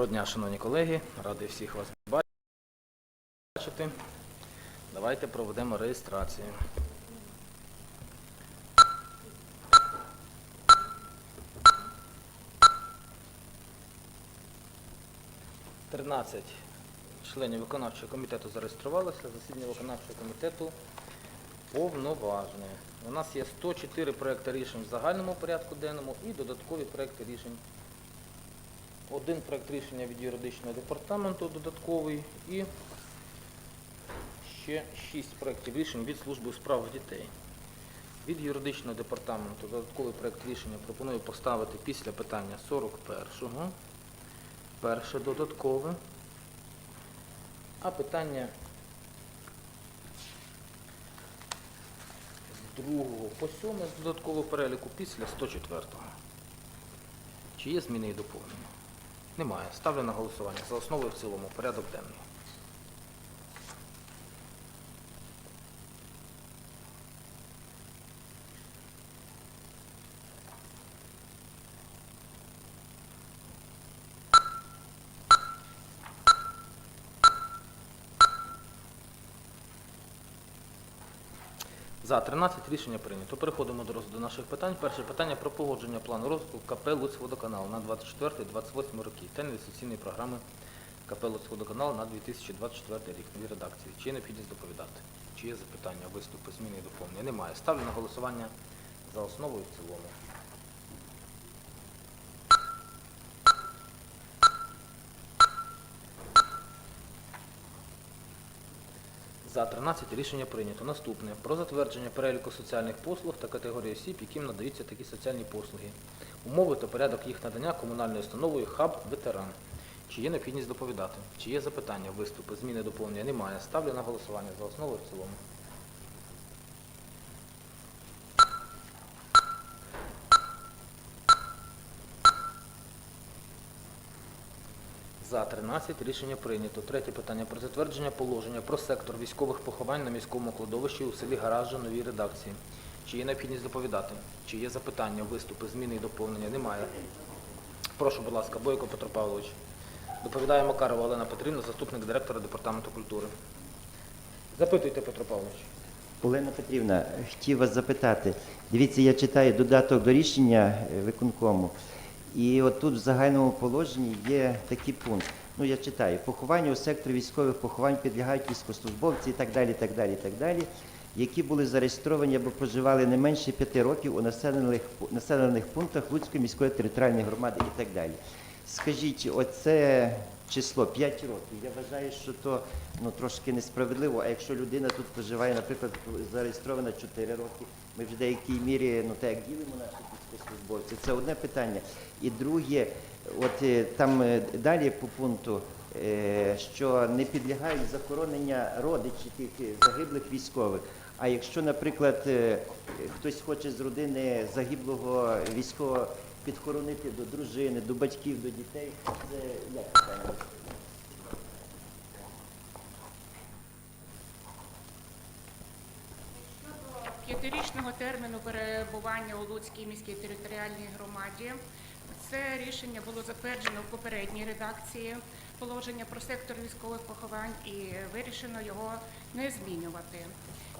Доброго дня, шановні колеги. Радий всіх вас бачити. Давайте проведемо реєстрацію. Тринадцять членів виконавчого комітету зареєструвалися. Засідання виконавчого комітету повноважне. У нас є 104 проекти рішень в загальному порядку денному і додаткові проекти рішень один проект рішення від юридичного департаменту додатковий і ще шість проєктів рішень від служби у справах дітей. Від юридичного департаменту додатковий проект рішення пропоную поставити після питання 41-го. Перше додаткове. А питання з другого по сьоме з додаткового переліку після 104-го. Чи є зміни і доповнення? Немає. Ставлю на голосування за основу і в цілому. Порядок денний. За 13 рішення прийнято. Переходимо до розгляду наших питань. Перше питання про погодження плану розвитку КП Луцьводоканал на 24-28 роки та інвестиційної програми КП Луцьводоканал на 2024 рік. Нові редакції. Чи необхідність доповідати? Чи є запитання, виступи, зміни і доповнення? Немає. Ставлю на голосування за основу і в цілому. За 13 рішення прийнято. Наступне. Про затвердження переліку соціальних послуг та категорії осіб, яким надаються такі соціальні послуги. Умови та порядок їх надання комунальною установою «Хаб Ветеран». Чи є необхідність доповідати? Чи є запитання, виступи, зміни, доповнення? Немає. Ставлю на голосування за основу і в цілому. За 13 рішення прийнято. Третє питання про затвердження положення про сектор військових поховань на міському кладовищі у селі Гаража новій редакції. Чи є необхідність доповідати? Чи є запитання, виступи, зміни і доповнення? Немає. Прошу, будь ласка, Бойко Петро Павлович. Доповідає Макарова Олена Петрівна, заступник директора департаменту культури. Запитуйте, Петро Павлович. Олена Петрівна, хотів вас запитати. Дивіться, я читаю додаток до рішення е, виконкому, і от тут в загальному положенні є такий пункт. Ну, я читаю, поховання у секторі військових поховань підлягають військовослужбовці і так далі, так далі, так далі, які були зареєстровані або проживали не менше п'яти років у населених, населених пунктах Луцької міської територіальної громади і так далі. Скажіть, оце число 5 років. Я вважаю, що то ну, трошки несправедливо. А якщо людина тут проживає, наприклад, зареєстрована 4 роки, ми в деякій мірі ну, так як ділимо наших військовослужбовців. Це одне питання. І друге, от е, там е, далі по пункту, е, що не підлягають захоронення родичі тих загиблих військових. А якщо, наприклад, хтось хоче з родини загиблого військового підхоронити до дружини, до батьків, до дітей, це як питання? Щодо п'ятирічного терміну перебування у Луцькій міській територіальній громаді, це рішення було затверджено в попередній редакції положення про сектор військових поховань і вирішено його не змінювати.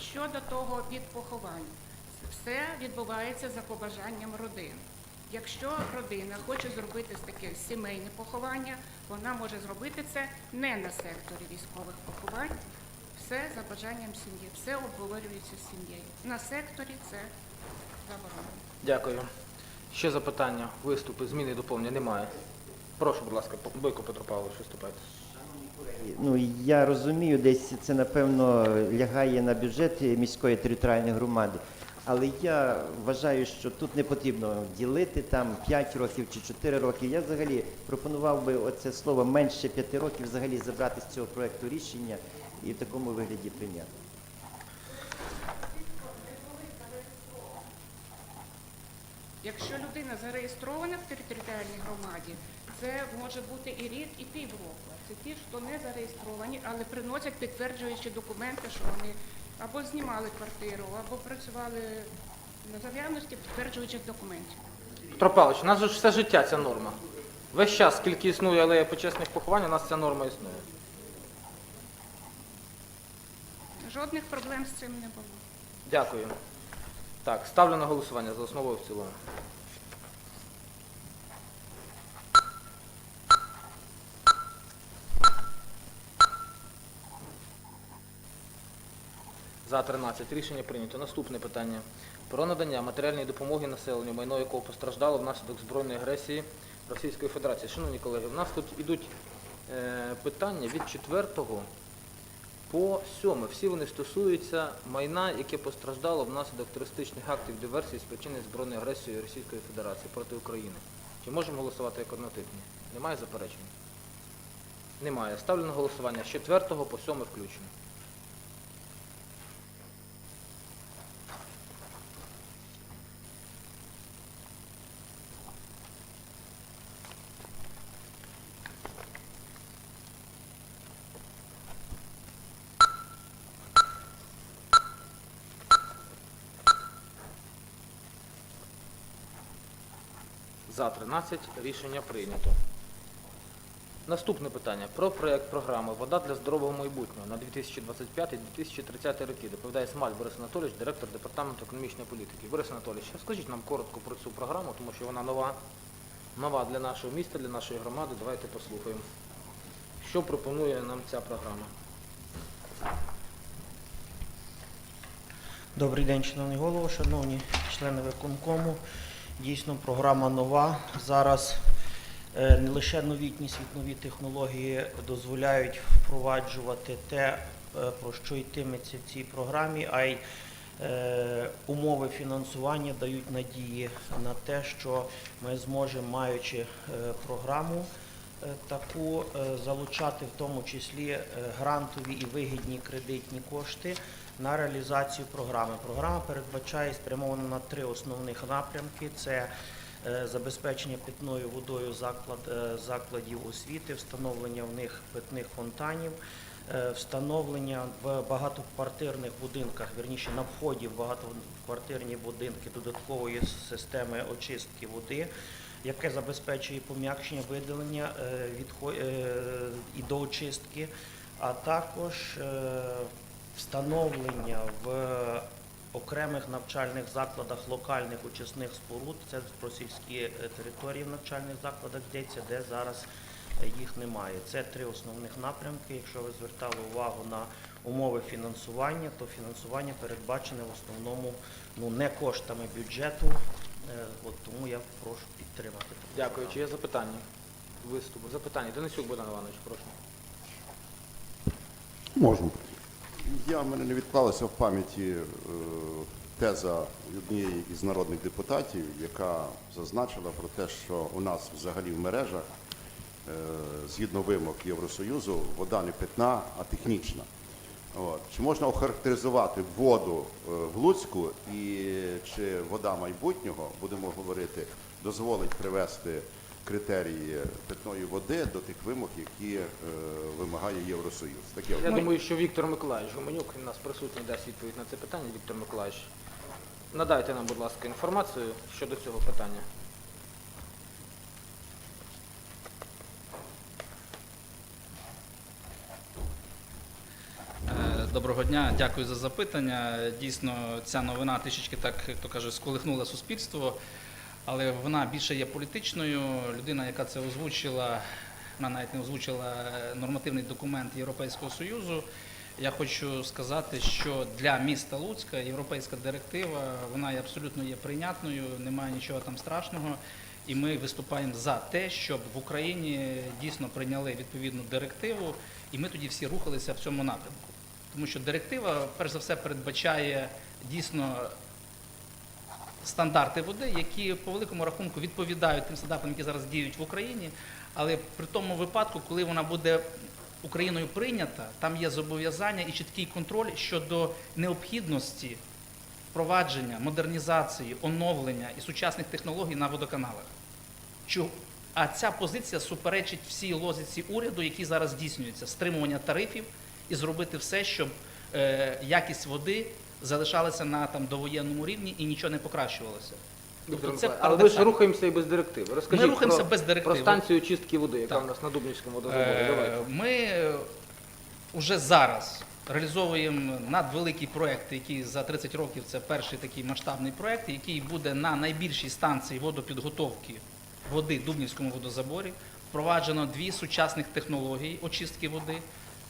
Щодо того підпоховань, все відбувається за побажанням родин. Якщо родина хоче зробити таке сімейне поховання, вона може зробити це не на секторі військових поховань, все за бажанням сім'ї, все обговорюється з сім'єю. На секторі це заборонено. Дякую. Ще запитання, виступи, зміни і доповнення? Немає. Прошу, будь ласка, Бойко Петро Павлович, виступайте. Ну я розумію, десь це напевно лягає на бюджет міської територіальної громади. Але я вважаю, що тут не потрібно ділити там 5 років чи 4 роки. Я взагалі пропонував би оце слово менше 5 років взагалі забрати з цього проекту рішення і в такому вигляді прийняти. Якщо людина зареєстрована в територіальній громаді, це може бути і рік, і півроку. Це ті, хто не зареєстровані, але приносять підтверджуючі документи, що вони або знімали квартиру, або працювали на наявності підтверджуючих документів. Петро Павлович, у нас же ж все життя ця норма. Весь час, скільки існує алея почесних поховань, у нас ця норма існує. Жодних проблем з цим не було. Дякую. Так, ставлю на голосування за основу і в цілому. За 13 рішення прийнято. Наступне питання. Про надання матеріальної допомоги населенню, майно якого постраждало внаслідок збройної агресії Російської Федерації. Шановні колеги, в нас тут ідуть е, питання від 4 по сьоме, Всі вони стосуються майна, яке постраждало внаслідок терористичних актів диверсії, спричинених збройною агресією Російської Федерації проти України. Чи можемо голосувати як однотипні? Немає заперечень? Немає. Ставлю на голосування з 4 по 7 включно. За 13 рішення прийнято. Наступне питання про проект програми Вода для здорового майбутнього на 2025-2030 роки. Доповідає Смаль Борис Анатолійович, директор департаменту економічної політики. Борис Анатолійович, скажіть нам коротко про цю програму, тому що вона нова, нова для нашого міста, для нашої громади. Давайте послухаємо. Що пропонує нам ця програма? Добрий день, шановний голово, шановні члени виконкому. Дійсно, програма нова. Зараз е, не лише новітні світнові технології дозволяють впроваджувати те, е, про що йтиметься в цій програмі, а й е, умови фінансування дають надії на те, що ми зможемо, маючи програму таку, залучати в тому числі грантові і вигідні кредитні кошти на реалізацію програми. Програма передбачає спрямована на три основних напрямки: це е, забезпечення питною водою заклад, е, закладів освіти, встановлення в них питних фонтанів, е, встановлення в багатоквартирних будинках, верніше на вході в багатоквартирні будинки додаткової системи очистки води. Яке забезпечує пом'якшення видалення відхо- і доочистки, а також встановлення в окремих навчальних закладах локальних очисних споруд, це про сільські е, території в навчальних закладах йдеться, де зараз е, їх немає. Це три основних напрямки. Якщо ви звертали увагу на умови фінансування, то фінансування передбачене в основному ну, не коштами бюджету. Е, От тому я прошу підтримати. Дякую. Чи є запитання? Виступу. Запитання. Денисюк Богдан Іванович, прошу. Можна. Я в мене не відклалася в пам'яті е, теза однієї із народних депутатів, яка зазначила про те, що у нас взагалі в мережах, е, згідно вимог Євросоюзу, вода не питна, а технічна. От. Чи можна охарактеризувати воду е, в Луцьку і чи вода майбутнього, будемо говорити, дозволить привести критерії питної води до тих вимог, які е, вимагає Євросоюз? Таке Я от. думаю, що Віктор Миколаївич Гуменюк, він у нас присутній, дасть відповідь на це питання. Віктор Миколаївич, надайте нам, будь ласка, інформацію щодо цього питання. Е, Доброго дня, дякую за запитання. Дійсно, ця новина трішечки так, як то каже, сколихнула суспільство, але вона більше є політичною. Людина, яка це озвучила, вона навіть не озвучила е, нормативний документ Європейського Союзу. Я хочу сказати, що для міста Луцька європейська директива вона є абсолютно є прийнятною, немає нічого там страшного. І ми виступаємо за те, щоб в Україні дійсно прийняли відповідну директиву, і ми тоді всі рухалися в цьому напрямку. Тому що директива, перш за все, передбачає дійсно стандарти води, які по великому рахунку відповідають тим стандартам, які зараз діють в Україні. Але при тому випадку, коли вона буде Україною прийнята, там є зобов'язання і чіткий контроль щодо необхідності впровадження, модернізації, оновлення і сучасних технологій на водоканалах. А ця позиція суперечить всій лозиці уряду, який зараз здійснюється, стримування тарифів і зробити все, щоб е, якість води залишалася на там довоєнному рівні і нічого не покращувалося. Тобто це Але ми ж парадоксально. рухаємося і без директиви. Розкажіть Ми рухаємося про, без директиви. про станцію чистки води, яка Так. у нас на Дубнівському водозаборі. Е, Давайте. Ми е, вже зараз реалізовуємо надвеликий проєкт, який за 30 років це перший такий масштабний проєкт, який буде на найбільшій станції водопідготовки води Дубнівському водозаборі. Впроваджено дві сучасних технології очистки води.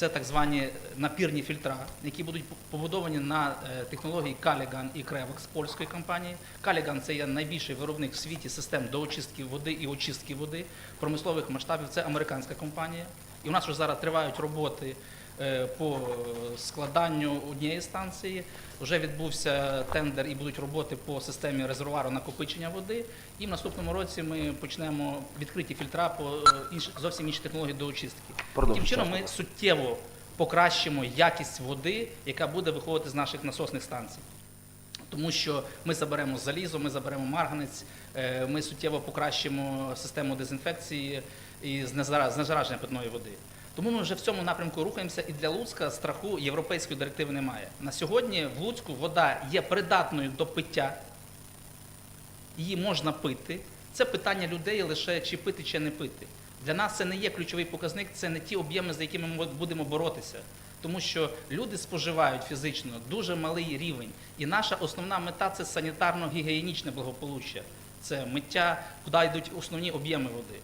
Це так звані напірні фільтра, які будуть побудовані на е, технології Каліган і Кревекс польської компанії. Каліган це є найбільший виробник в світі систем до очистки води і очистки води промислових масштабів. Це американська компанія. І у нас вже зараз тривають роботи по складанню однієї станції. Вже відбувся тендер і будуть роботи по системі резервуару накопичення води. І в наступному році ми почнемо відкриті фільтра по е, інші, зовсім інші технології до очистки. Таким чином ми суттєво покращимо якість води, яка буде виходити з наших насосних станцій. Тому що ми заберемо залізо, ми заберемо марганець, е, ми суттєво покращимо систему дезінфекції і знезара- знезараження питної води. Тому ми вже в цьому напрямку рухаємося, і для Луцька страху європейської директиви немає. На сьогодні в Луцьку вода є придатною до пиття, її можна пити. Це питання людей лише чи пити, чи не пити. Для нас це не є ключовий показник, це не ті об'єми, за якими ми будемо боротися. Тому що люди споживають фізично дуже малий рівень. І наша основна мета це санітарно-гігієнічне благополуччя. Це миття, куди йдуть основні об'єми води.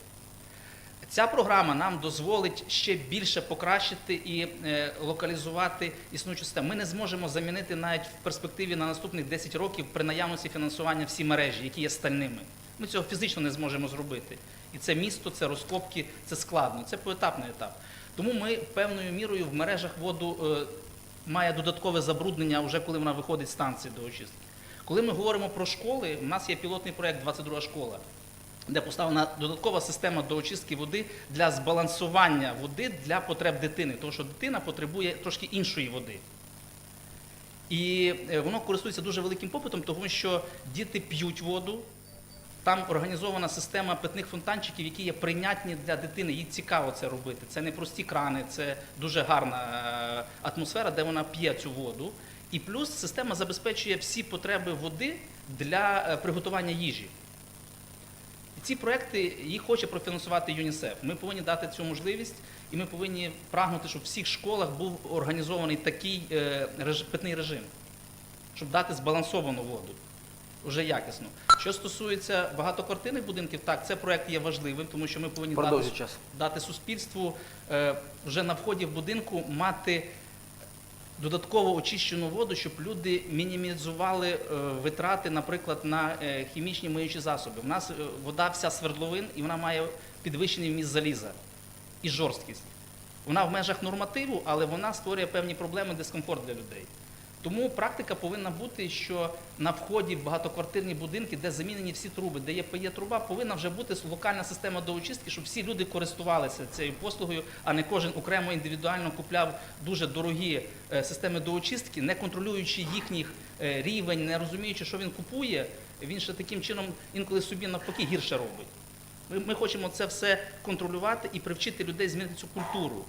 Ця програма нам дозволить ще більше покращити і е, локалізувати існуючу систему. Ми не зможемо замінити навіть в перспективі на наступних 10 років при наявності фінансування всі мережі, які є стальними. Ми цього фізично не зможемо зробити. І це місто, це розкопки, це складно, це поетапний етап. Тому ми певною мірою в мережах воду е, має додаткове забруднення, вже коли вона виходить з станції до очистки. Коли ми говоримо про школи, у нас є пілотний проєкт 22 школа де поставлена додаткова система до очистки води для збалансування води для потреб дитини, тому що дитина потребує трошки іншої води. І е, воно користується дуже великим попитом, тому що діти п'ють воду. Там організована система питних фонтанчиків, які є прийнятні для дитини. Їй цікаво це робити. Це не прості крани, це дуже гарна е, атмосфера, де вона п'є цю воду. І плюс система забезпечує всі потреби води для е, приготування їжі. Ці проекти їх хоче профінансувати ЮНІСЕФ. Ми повинні дати цю можливість, і ми повинні прагнути, щоб в всіх школах був організований такий е, питний режим, щоб дати збалансовану воду, вже якісно. Що стосується багатоквартирних будинків, так, це проект є важливим, тому що ми повинні дати, дати суспільству е, вже на вході в будинку мати додатково очищену воду, щоб люди мінімізували е, витрати, наприклад, на е, хімічні миючі засоби. У нас е, вода вся свердловин і вона має підвищений вміст заліза і жорсткість. Вона в межах нормативу, але вона створює певні проблеми, дискомфорт для людей. Тому практика повинна бути, що на вході в багатоквартирні будинки, де замінені всі труби, де є труба, повинна вже бути локальна система доочистки, щоб всі люди користувалися цією послугою, а не кожен окремо індивідуально купляв дуже дорогі е, системи доочистки, не контролюючи їхніх е, рівень, не розуміючи, що він купує, він ще таким чином інколи собі навпаки гірше робить. Ми, ми хочемо це все контролювати і привчити людей змінити цю культуру.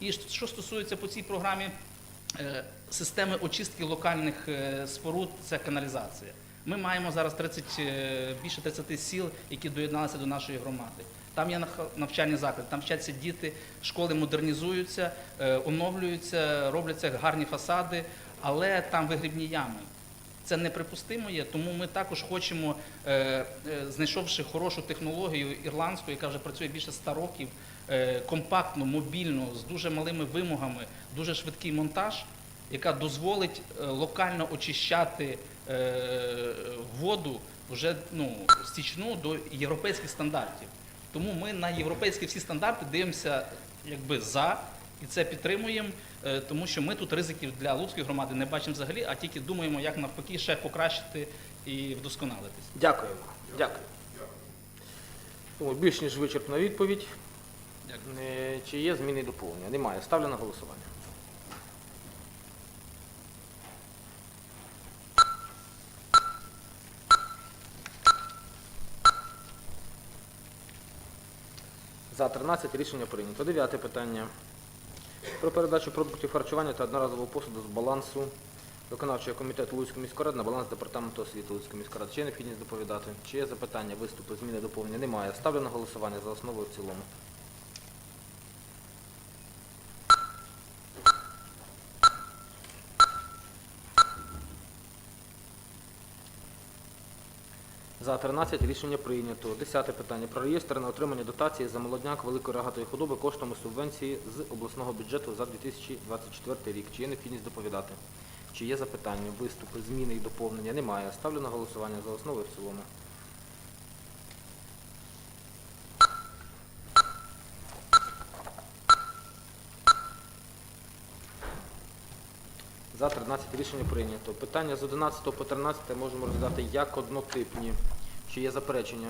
І що стосується по цій програмі е, системи очистки локальних е, споруд, це каналізація. Ми маємо зараз 30, е, більше 30 сіл, які доєдналися до нашої громади. Там є навчальні заклади, там вчаться діти, школи модернізуються, е, оновлюються, робляться гарні фасади, але там вигрібні ями. Це неприпустимо є, тому ми також хочемо, знайшовши хорошу технологію ірландську, яка вже працює більше 100 років, компактну, мобільну, з дуже малими вимогами, дуже швидкий монтаж, яка дозволить е, локально очищати е, воду вже ну, стічну до європейських стандартів. Тому ми на європейські всі стандарти дивимося якби за і це підтримуємо, е, тому що ми тут ризиків для Луцької громади не бачимо взагалі, а тільки думаємо, як навпаки ще покращити і вдосконалитись. Дякуємо. Дякую. Думаю, більш ніж вичерпна відповідь. Дякую. Чи є зміни і доповнення? Немає. Ставлю на голосування. За 13 рішення прийнято. Дев'яте питання. Про передачу продуктів харчування та одноразового посуду з балансу виконавчого комітету Луцької міської ради на баланс департаменту освіти Луцької міської ради. Чи є необхідність доповідати? Чи є запитання, виступи, зміни, доповнення? Немає. Ставлю на голосування за основу і в цілому. За 13 рішення прийнято. Десяте питання. Про реєстр на отримання дотації за молодняк великої рогатої худоби коштом субвенції з обласного бюджету за 2024 рік. Чи є необхідність доповідати? Чи є запитання, виступи, зміни і доповнення? Немає. Ставлю на голосування за основу і в цілому. За 13 рішення прийнято. Питання з 11 по 13 можемо розглядати як однотипні. Чи є заперечення?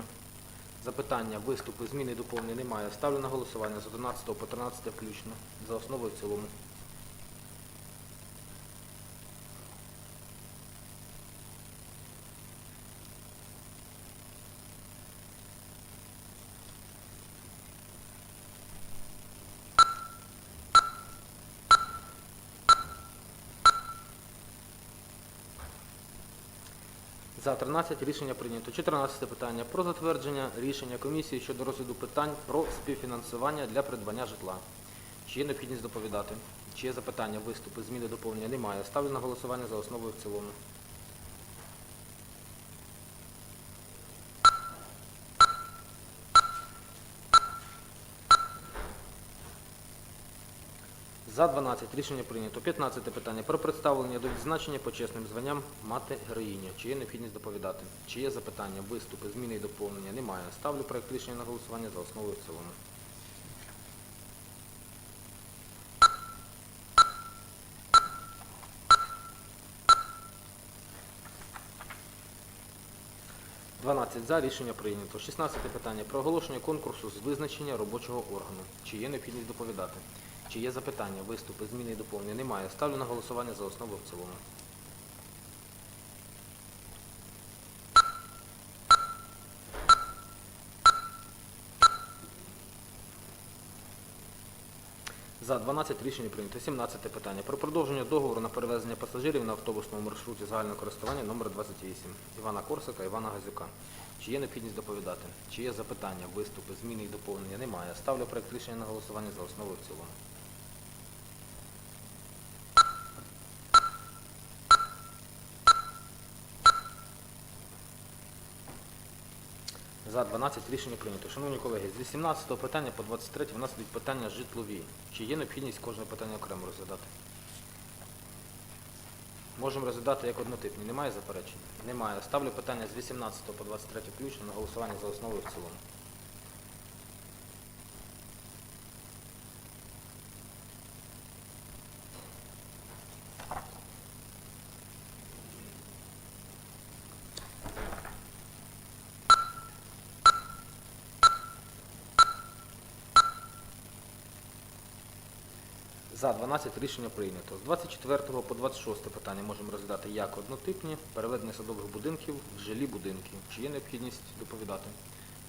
Запитання, виступи, зміни доповнення немає. Ставлю на голосування з 11 по 13 включно. За основу і в цілому. За 13 рішення прийнято. 14 питання про затвердження рішення комісії щодо розгляду питань про співфінансування для придбання житла. Чи є необхідність доповідати? Чи є запитання, виступи, зміни, доповнення? Немає. Ставлю на голосування за основу і в цілому. За 12 рішення прийнято. 15 питання про представлення до відзначення почесним званням мати героїня. Чи є необхідність доповідати? Чи є запитання, виступи, зміни і доповнення? Немає. Ставлю проект рішення на голосування за основу і в цілому. За рішення прийнято. 16 питання про оголошення конкурсу з визначення робочого органу. Чи є необхідність доповідати? Чи є запитання, виступи, зміни і доповнення? Немає. Ставлю на голосування за основу в цілому. За 12 рішення прийнято. 17 питання. Про продовження договору на перевезення пасажирів на автобусному маршруті загального користування номер 28 Івана Корсака, Івана Газюка. Чи є необхідність доповідати? Чи є запитання, виступи, зміни і доповнення? Немає. Ставлю проект рішення на голосування за основу в цілому. За 12 рішення прийнято. Шановні колеги, з 18 питання по 23 у нас йдуть питання житлові. Чи є необхідність кожне питання окремо розглядати? Можемо розглядати як однотипні. Немає заперечень? Немає. Ставлю питання з 18 по 23 включно на голосування за основу і в цілому. За 12 рішення прийнято. З 24 по 26 питання можемо розглядати як однотипні, переведення садових будинків в жилі будинки. Чи є необхідність доповідати?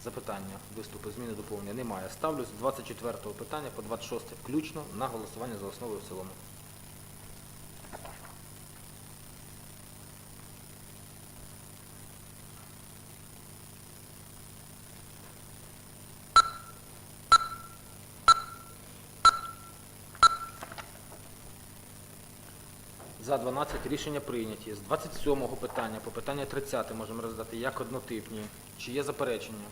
Запитання, виступи, зміни, доповнення немає. Ставлю з 24 питання по 26 включно на голосування за основу і в цілому. За 12 рішення прийняті. З 27-го питання по питання 30 можемо роздати як однотипні. Чи є заперечення?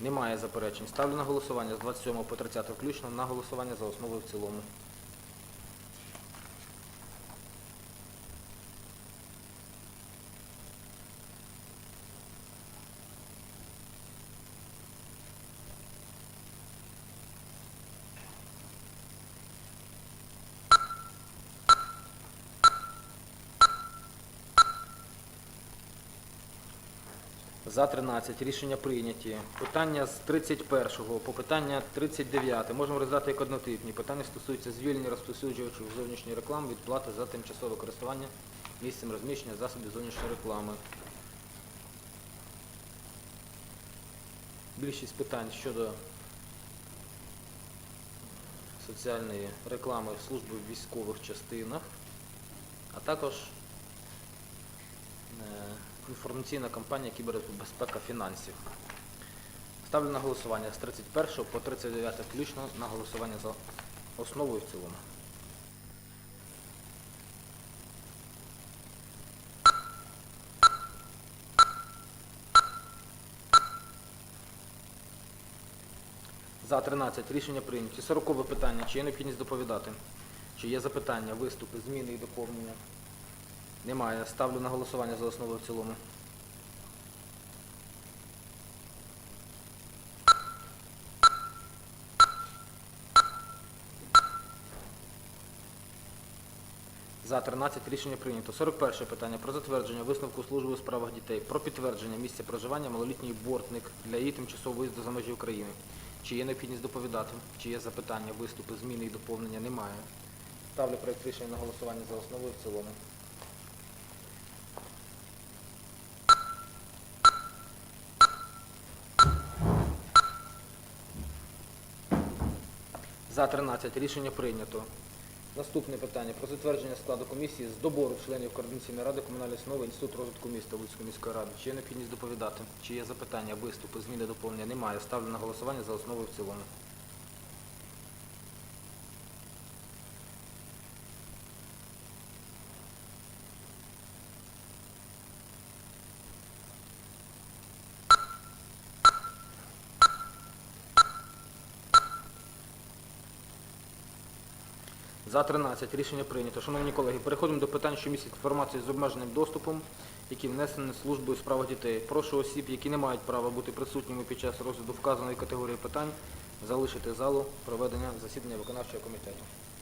Немає заперечень. Ставлю на голосування з 27 по 30 включно на голосування за основу і в цілому. За 13 рішення прийняті. Питання з 31 по питання 39 можемо роздати як однотипні. Питання стосуються звільнення розповсюджувачів зовнішньої реклами від плати за тимчасове користування місцем розміщення засобів зовнішньої реклами. Більшість питань щодо соціальної реклами в службі в військових частинах. а також е, інформаційна кампанія кібербезпека фінансів. Ставлю на голосування з 31 по 39 включно на голосування за основу і в цілому. За 13 рішення прийняті. 40 питання. Чи є необхідність доповідати? Чи є запитання, виступи, зміни і доповнення? Немає. Ставлю на голосування за основу в цілому. За 13 рішення прийнято. 41 питання про затвердження висновку служби у справах дітей про підтвердження місця проживання малолітньої бортник для її тимчасового виїзду за межі України. Чи є необхідність доповідати? Чи є запитання, виступи, зміни і доповнення? Немає. Ставлю проект рішення на голосування за основу і в цілому. За 13 рішення прийнято. Наступне питання про затвердження складу комісії з добору членів Координаційної ради комунальної основи Інститут розвитку міста Луцької міської ради. Чи є необхідність доповідати? Чи є запитання, виступи, зміни, доповнення? Немає. Ставлю на голосування за основу і в цілому. За 13 рішення прийнято. Шановні колеги, переходимо до питань, що містять інформацію з обмеженим доступом, які внесені службою у справах дітей. Прошу осіб, які не мають права бути присутніми під час розгляду вказаної категорії питань, залишити залу проведення засідання виконавчого комітету.